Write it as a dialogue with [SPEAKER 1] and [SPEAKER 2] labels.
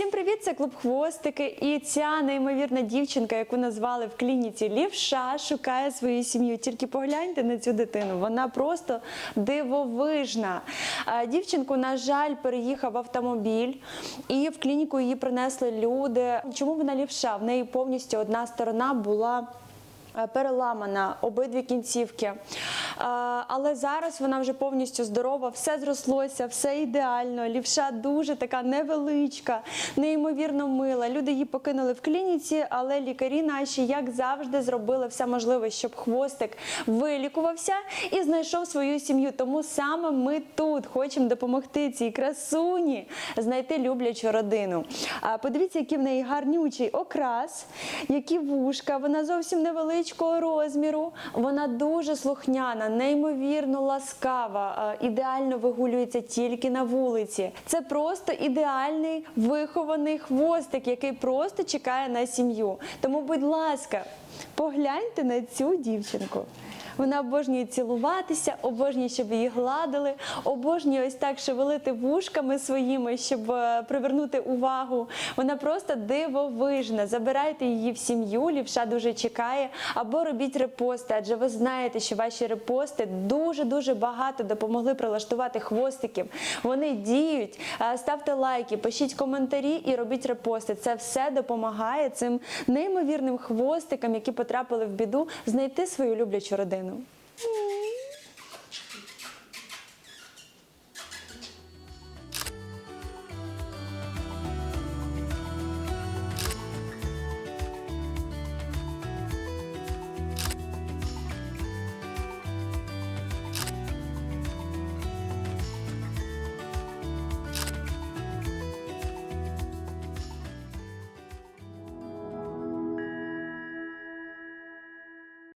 [SPEAKER 1] Всім привіт! Це клуб Хвостики. І ця неймовірна дівчинка, яку назвали в клініці Лівша, шукає свою сім'ю. Тільки погляньте на цю дитину. Вона просто дивовижна. Дівчинку, на жаль, переїхав автомобіль, і в клініку її принесли люди. Чому вона лівша? В неї повністю одна сторона була. Переламана обидві кінцівки. Але зараз вона вже повністю здорова, все зрослося, все ідеально. Лівша дуже така невеличка, неймовірно мила. Люди її покинули в клініці, але лікарі наші, як завжди, зробили все можливе, щоб хвостик вилікувався і знайшов свою сім'ю. Тому саме ми тут хочемо допомогти цій красуні знайти люблячу родину. Подивіться, який в неї гарнючий окрас, які вушка. Вона зовсім невеличкого розміру. Вона дуже слухняна, неймовірно ласкава, е, ідеально вигулюється тільки на вулиці. Це просто ідеальний вихований хвостик, який просто чекає на сім'ю. Тому, будь ласка, погляньте на цю дівчинку. Вона обожнює цілуватися, обожнює, щоб її гладили, обожнює ось так шевелити вушками своїми, щоб е, привернути увагу. Вона просто дивовижна. Забирайте її в сім'ю, лівша дуже чекає, або робіть репости, адже ви знаєте, що ваші репости дуже дуже багато допомогли прилаштувати хвостиків. Вони діють. Е, Ставте лайки, пишіть коментарі і робіть репости. Це все допомагає цим неймовірним хвостикам, які потрапили в біду, знайти свою люблячу родину. ano.